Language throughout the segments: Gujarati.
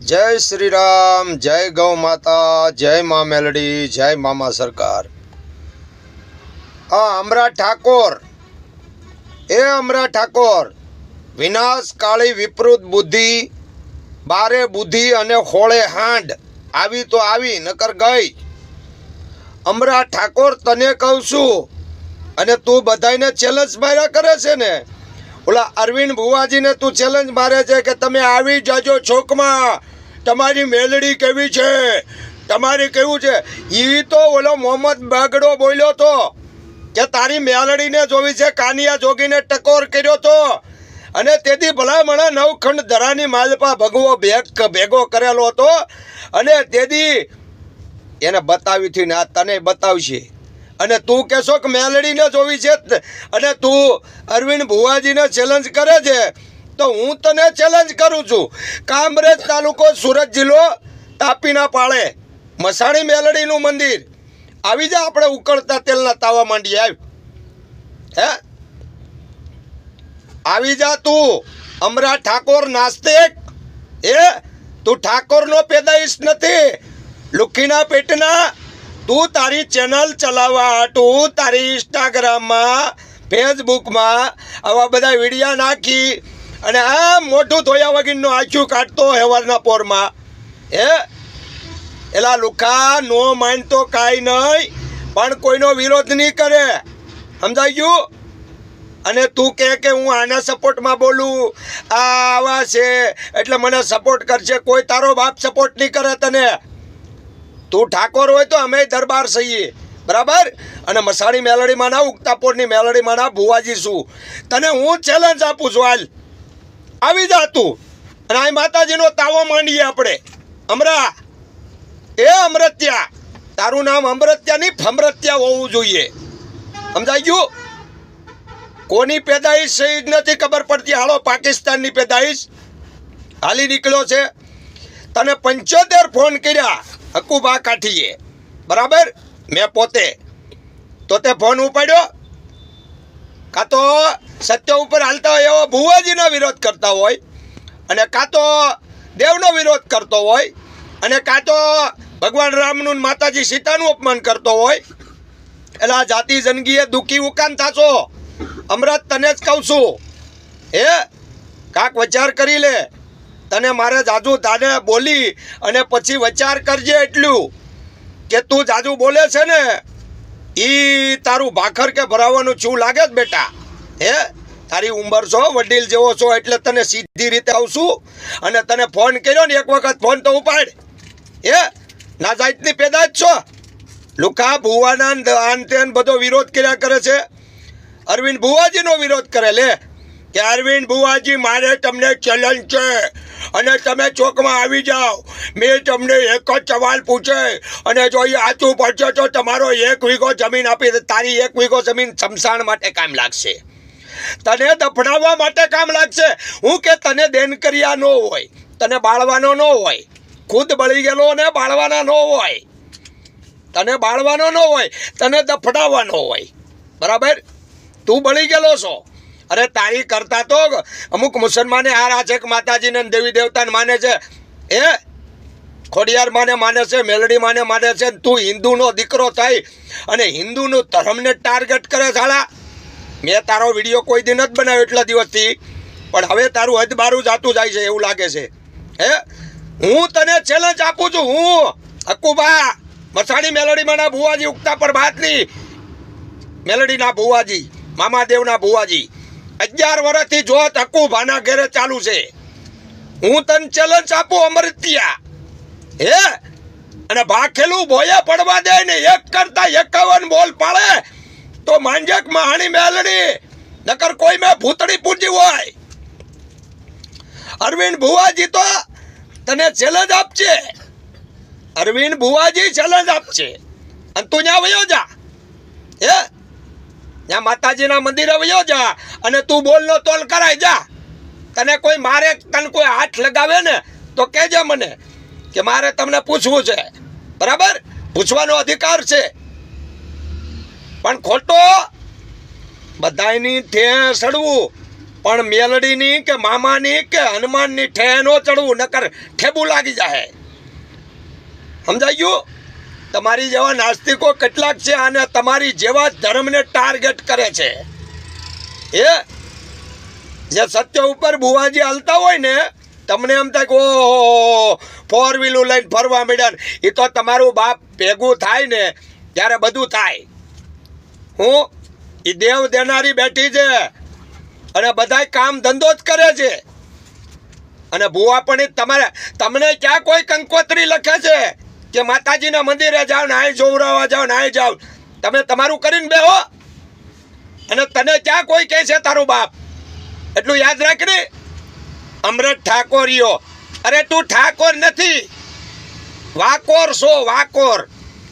જય શ્રી રામ જય ગૌ માતા, જય મા મેલડી, જય મામા સરકાર. આ અમરા ઠાકોર, એ અમરા ઠાકોર વિનાશ કાળી વિપૃત બુદ્ધિ, બારે બુદ્ધિ અને હોળે હાંડ, આવી તો આવી, નકર ગઈ. અમરા ઠાકોર તને કહું છું, અને તું બધાયને ચેલેન્જ માર્યા કરે છે ને ઓલા અરવિંદ ભુવાજીને તું ચેલેન્જ મારે છે કે તમે આવી જાજો ચોકમાં. તમારી મેલડી કેવી છે? તમારી કેવું છે? એ તો ઓલો મોહમ્મદ બાગડો બોલ્યો તો કે તારી મેલડીને જોવી છે, કાનિયા જોગીને ટકોર કર્યો તો. અને તેથી ભલામણા નવખંડ ધરાની માલપા ભગવો ભેગ ભેગો કરેલો હતો. અને તેથી એને બતાવી હતી ને આ તને બતાવશે. અને તું કહેશો કે મેલડીને જોવી છે અને તું અરવિંદ ભુવાજીને ચેલેન્જ કરે છે, તો હું તને ચેલેન્જ કરું છું. કામરેજ તાલુકો સુરત જિલ્લો તાપીના પાળે, મસાણી મેલડીનું મંદિર. આવી જા આપણે ઉકળતા તેલના તાવા માંડીએ, આવ. હે? આવી જા તું. અમરા ઠાકોર નાસ્તિક. એ, તું ઠાકોરનો પેદાઈશ નથી. લુખીના પેટના તું તારી ચેનલ ચલાવવા હાટું તારી ઇન્સ્ટાગ્રામમાં ફેસબુકમાં આવા બધા વિડીયા નાખી અને આ મોટું ધોયા વગીરનું આખું કાઢતો હેવારના પોરમાં. હે? એલા લુખા, નો માનતો કાંઈ નહીં, પણ કોઈનો વિરોધ નહીં કરે. સમજાઈ ગયું અને તું કહે કે હું આના સપોર્ટમાં બોલું. આ આવા છે, એટલે મને સપોર્ટ કરશે કોઈ તારો બાપ સપોર્ટ નહીં કરે તને. તું ઠાકોર હોય તો અમે દરબાર સહીએ બરાબર? અને મસાણી મેલડીમાં ના, ઉગતાપોરની મેલડીમાં ના, ભુવાજી છું તને હું ચેલેન્જ આપું છું હાલ. આવી જા તું. અને આ માતાજીનો તાવો માંડીએ આપણે. અમરા. એ અમૃત્યા તારું નામ અમૃત્યા નહીં ફમરત્યા હોવું જોઈએ. સમજાઈ ગયું? કોની પેદાઈશ છે એ જ નથી ખબર પડતી. હાલો, પાકિસ્તાનની પેદાઈશ. હાલી નીકળ્યો છે. તને પંચોતેર ફોન કર્યા. હકુબા કાઠીએ. બરાબર? મેં પોતે. તો તે ફોન ઉપાડ્યો. કાં તો સત્ય ઉપર હાલતા હોય એવો ભુવાજીનો વિરોધ કરતા હોય, અને કાં તો દેવનો વિરોધ કરતો હોય, અને કાં તો ભગવાન રામનું માતાજી સીતાનું અપમાન કરતો હોય. એટલે આ જાતિ જનગીએ દુઃખી ઉકાન થાશો. અમરત તને જ કહું છું. હે? કાંક વિચાર કરી લે. તને મારે જાજુ તાને બોલી અને પછી વિચાર કરજે એટલું કે તું જાજુ બોલે છે ને, ઈ તારું ભાખર કે ભરાવાનું શું લાગે જ બેટા. હે? તારી ઉંમર છો, વડીલ જેવો છો એટલે તને સીધી રીતે આવશું અને તને ફોન કર્યો ને એક વખત ફોન તો ઉપાડ. હે? ના જાતની જ છો? લુકા ભુવાના આન બધો વિરોધ કર્યા કરે છે. અરવિંદ ભુવાજીનો વિરોધ કરે, લે. કે અરવિંદ ભુવાજી મારે તમને ચલન છે. અને તમે ચોકમાં આવી જાઓ. મેં તમને એક જ સવાલ પૂછે. અને જો એ આચું પડશે તો તમારો એક વીઘો જમીન આપી. તારી એક વીઘો જમીન શમશાન માટે કામ લાગશે. તને દફડાવવા માટે કામ લાગશે. હું કે તને દેન કર્યા ન હોય. તને બાળવાનો ન હોય. ખુદ બળી ગયેલો ને બાળવાના ન હોય. તને બાળવાનો ન હોય. તને દફડાવવાનો હોય. બરાબર? તું બળી ગયેલો છો. અરે તારી કરતા તો અમુક મુસલમાને આ રાજક માતાજીને દેવી દેવતાને માને છે. એ ખોડિયાર માને માને છે, મેલડી માને માને છે તું હિન્દુનો દીકરો થઈ અને હિન્દુનું ધર્મને ટાર્ગેટ કરે સાલા. મેં તારો વીડિયો કોઈ દિન જ બનાવ્યો એટલા દિવસથી. પણ હવે તારું હદ બારું જાતું જાય છે એવું લાગે છે. હે? હું તને ચેલેન્જ આપું છું, હું. હકુબા, મસાણી મેલડીમાંના ભુવાજી ઉગતા પર બાતની મેલડીના ભુવાજી, મામાદેવના ભુવાજી. અગિયાર વર્ષથી જો હકુભાના ઘેરે ચાલુ છે. હું તને ચેલેન્જ આપું અમૃત્યા હે? અને ભાખેલું ભોયે પડવા દે ને એક કરતા એકાવન બોલ પાડે, તો માંજક મહાણી મેલડી. નકર કોઈ મેં ભૂતડી પૂજી હોય. અરવિંદ ભુવાજી તો તને ચેલેન્જ આપશે અરવિંદ ભુવાજી ચેલેન્જ આપશે અને તું ત્યાં વયો જા. હે? ત્યાં માતાજીના મંદિરે વયો જા અને તું બોલનો તોલ કરાય, જા. તને કોઈ મારે, તને કોઈ હાથ લગાવે ને, તો કહેજે મને કે મારે તમને પૂછવું છે. બરાબર? પૂછવાનો અધિકાર છે. પણ ખોટો બધાયની ઠે ચડવું પણ મેલડીની કે મામાની કે હનુમાનની ઠે નો ચડવું, નકર ઠેબુ લાગી જાય સમજાઈ ગયું? તમારી જેવા નાસ્તિકો કેટલાક છે અને તમારી જેવા ધર્મને ટાર્ગેટ કરે છે. એ, જે સત્ય ઉપર બુવાજી હાલતા હોય ને, તમને એમ થાય કે ઓ ફોર વ્હીલું લઈને ફરવા મળ્યા એ તો તમારું બાપ ભેગું થાય ને, ત્યારે બધું થાય. હું એ દેવ દેનારી બેઠી છે, અને બધાય કામ ધંધો જ કરે છે. અને ભુવા પણ તમારે, તમને ક્યાં કોઈ કંકોત્રી લખે છે? કે માતાજીના મંદિરે જાઓ ને આય જોવરાવા જાઓ ને આય જાઓ. તમે તમારું કરીને બેહો. અને તને ક્યાં કોઈ કહે છે તારું બાપ? એટલું યાદ રાખ ને અમૃત ઠાકોરીઓ અરે તું ઠાકોર નથી. વાકોર છો, વાકોર.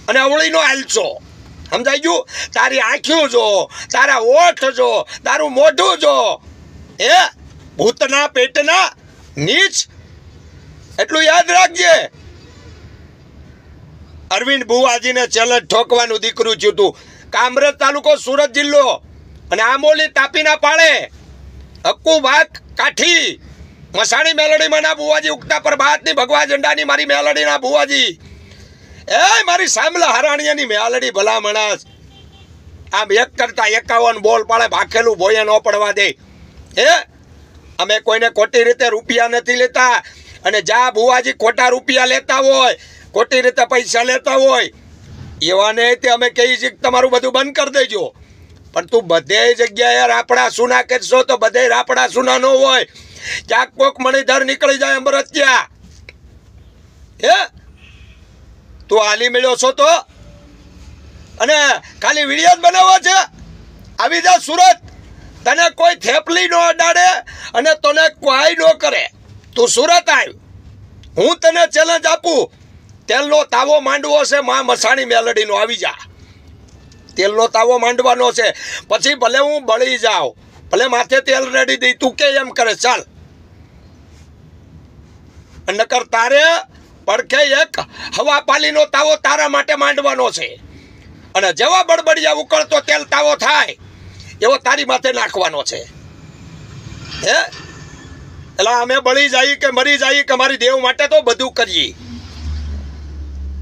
અને અવળીનો આલચો સમજાઈ ગયું? તારી આંખ્યું જો, તારા ઓઠ જો, તારું મોઢું જો. એ ભૂતના પેટના નીચ. એટલું યાદ રાખજે. અરવિંદ બુવાજીને ચલત ઠોકવાનું દીકરું થયું હતું કામરેજ તાલુકો સુરત જિલ્લો. અને આમોલી તાપીના પાળે હક્કુ ભાત કાઠી. મસાણી મેલડીમાં ના બુવાજી ઉગતા પર ભાતની ભગવા ઝંડાની મારી મેલડીના બુવાજી. એ મારી સામલા હરાણીયાની મેલડી ભલા માણસ. આમ એક કરતા એકાવન બોલ પાડે, ભાખેલું ભોયે ન પડવા દે. હે? અમે કોઈને ખોટી રીતે રૂપિયા નથી લેતા. અને જા બુવાજી ખોટા રૂપિયા લેતા હોય ખોટી રીતે પૈસા લેતા હોય એવાને તે અમે કહીએ છીએ તમારું બધું બંધ કરી દેજો. પણ તું બધે જગ્યાએ રાપડા સુના કરશો તો બધે રાપડા સુના ન હોય. ક્યાંક કોક મણીધર નીકળી જાય અમરત્યા હે? તું હાલી મળ્યો છો તો? અને ખાલી વીડિયો જ બનાવવા છે? આવી જા સુરત. તને કોઈ થેપલી ન અડાડે અને તને કોઈ ન કરે. તું સુરત આવ. હું તને ચેલેન્જ આપું. તેલનો તાવો માંડવો છે, માં મસાણી મેલડીનો. આવી જા. તેલનો તાવો માંડવાનો છે. પછી ભલે હું બળી જાઉં, ભલે માથે તેલ રેડી દઈ, તું કે એમ કરે, ચાલ. નકર તારે પડખે એક હવા પાલીનો તાવો તારા માટે માંડવાનો છે. અને જેવા બળબડિયા ઉકળતો તેલ તાવો થાય, એવો તારી માથે નાખવાનો છે. હે? એટલે અમે બળી જઈએ કે મરી જઈએ કે મારી દેવ માટે તો બધું કરીએ.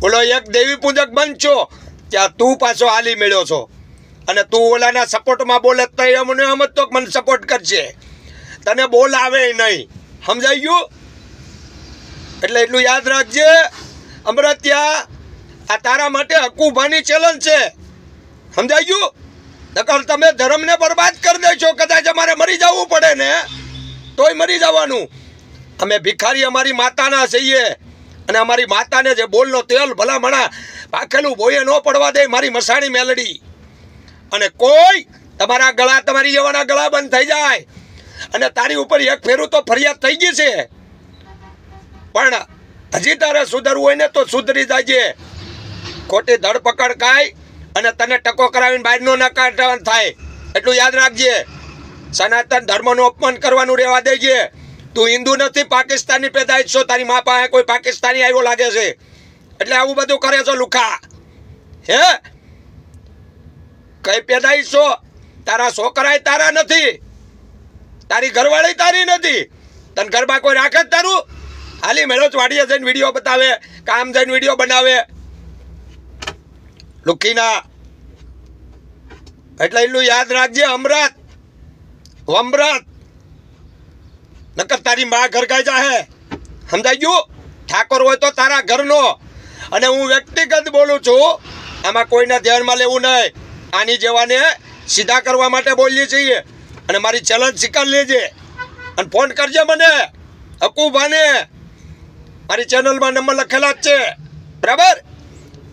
બોલો, એક દેવી પૂજક બનશો ત્યાં તું પાછો હાલી મેળ્યો છો. અને તું ઓલાના સપોર્ટમાં બોલે તો એમને સમજતો તો મને સપોર્ટ કરશે તને બોલ આવે નહીં. સમજાઈ ગયું? એટલે એટલું યાદ રાખજે, અમરત્યા, આ તારા માટે હકુભાની ચેલેન્જ છે. સમજાઈ ગયું? નકર તમે ધર્મને બરબાદ કરી દેશો કદાચ અમારે મરી જવું પડે ને, તોય મરી જવાનું. અમે ભિખારી અમારી માતાના છીએ. અને અમારી માતાને જે બોલનો તેલ ભલામણા પાખેલું બોયે ન પડવા દે મારી મસાણી મેલડી. અને કોઈ તમારા ગળા તમારી જેવાના ગળા બંધ થઈ જાય. અને તારી ઉપર એક ફેરું તો ફરિયાદ થઈ ગઈ છે. પણ હજી તારે સુધરવું હોય ને તો સુધરી જાજે. ખોટી ધરપકડ કાય અને તને ટકો કરાવીને બહારનો નકાર થાય. એટલું યાદ રાખજે. સનાતન ધર્મનું અપમાન કરવાનું રહેવા દેજે. તું હિન્દુ નથી, પાકિસ્તાની પેદાઈશ છો, તારી મા પાસે કોઈ પાકિસ્તાની આવ્યો લાગે છે. એટલે આવું બધું કરે છો લુખા. હે? કઈ પેદાઈશ છો? તારા છોકરાય તારા નથી. તારી ઘરવાળી તારી નથી. તને ઘરમાં કોઈ રાખે જ તારું? હાલી, મેળો જ વાડીએ જઈને વીડિયો બતાવે, કામ જઈને વીડિયો બનાવે. લુખીના. એટલે એટલું યાદ રાખજે અમરત વમરત નકર તારી માં ઘર ગાય જાહે સમજાઈ ગયું? ઠાકોર હોય તો તારા ઘરનો. અને હું વ્યક્તિગત બોલું છું, આમાં કોઈને ધ્યાનમાં લેવું નહીં. આની જેવાને સીધા કરવા માટે બોલીએ છીએ. અને મારી ચેલેન્જ સ્વીકાર લેજે. અને ફોન કરજે મને. હકુભાને મારી ચેનલમાં નંબર લખેલા જ છે. બરાબર?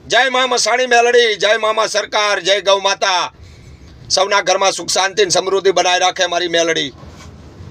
જય મા મસાણી મેલડી, જય મામા સરકાર, જય ગૌ માતા. સૌના ઘરમાં સુખ શાંતિ સમૃદ્ધિ બનાવી રાખે મારી મેલડી.